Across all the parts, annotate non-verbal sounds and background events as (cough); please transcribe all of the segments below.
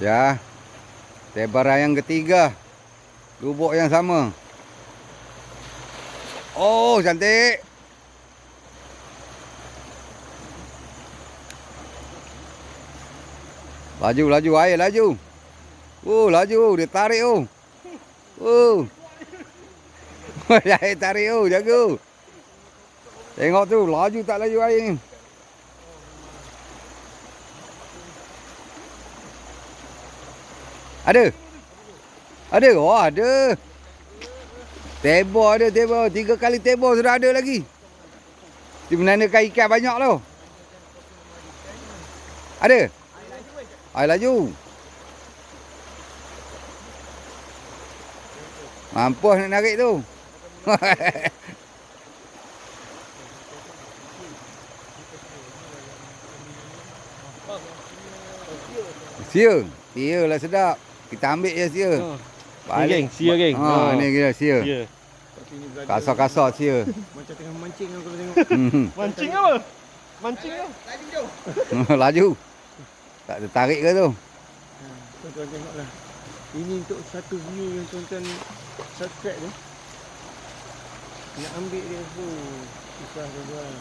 Ya. Tebaran yang ketiga. Lubuk yang sama. Oh, cantik. Laju, laju, air laju. Oh, laju. Dia tarik oh. (laughs) Oh. air tarik oh, jaga. Tengok tu, laju tak laju air ni. Ada? Ada? Oh, ada. Tebor ada, tebor. Tiga kali tebor sudah ada lagi. Dia menandakan ikan banyak tu. Ada? Air laju. Mampus nak narik tu. (laughs) sia. Sia lah sedap. Kita ambil je sia. Ni geng, sia geng. Ha, ni kira sia. Sia. Kasar-kasar sia. Macam tengah mancing aku tengok. Hmm. (laughs) Mancing apa? Mancing apa? (laughs) Laju. Tak tertarik ke tu? Ha, tuan-tuan tengoklah. Ini untuk satu view yang tuan-tuan subscribe tu. Nak ambil dia tu. Susah tuan-tuan.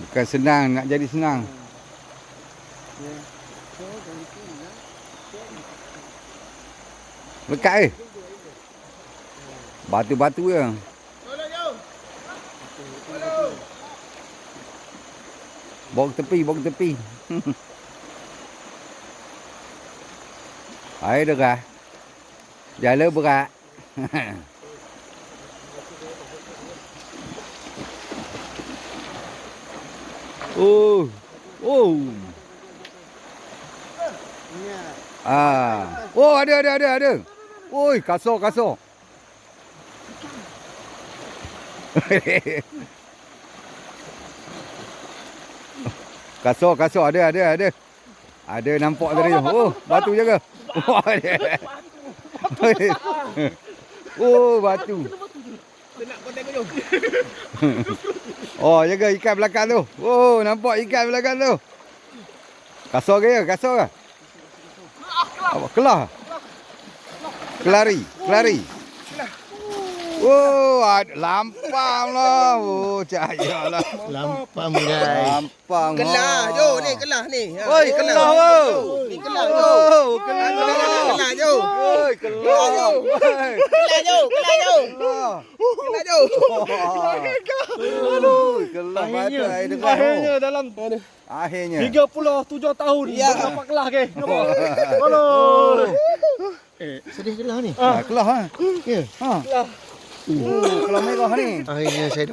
Bukan senang, nak jadi senang. Ya. So, ganti lah. Lekat eh. Batu-batu je. Bawa ke tepi, bawa ke tepi. Air derah. Jala berat. oh. Oh. Yeah. Ah. Oh, ada ada ada ada. Oi, kasar kasar. (laughs) kasar kasar ada ada ada. Ada nampak tadi. Oh, batu jaga. Oh, ada. (laughs) oh, batu. Oh, jaga ikan belakang tu. Oh, nampak ikan belakang tu. Kasar ke ya? Kasar ke? Apa? Kelah? Kelari? Kelari? Oh, lampang lah. Oh, cahaya lah. Lampam guys. Lampang. Kelah oh. jo ni kelah ni. Ha, Oi, kelah wo. Ni kelah jo. Kelah. Kelah jo. Oi, kelah. Oi, Kelah jo, kelah jo. Kelah. Kelah jo. Aduh, (laughs) kelah Akhirnya, air dengar. akhirnya dalam Akhirnya. 37 tahun Ya. baru dapat kelah ke. Oh. Aduh. (laughs) Eh, sedih kelah ni. Ah, kelah ha. Ya. Ha. Oh, kelah merah ni. Akhirnya saya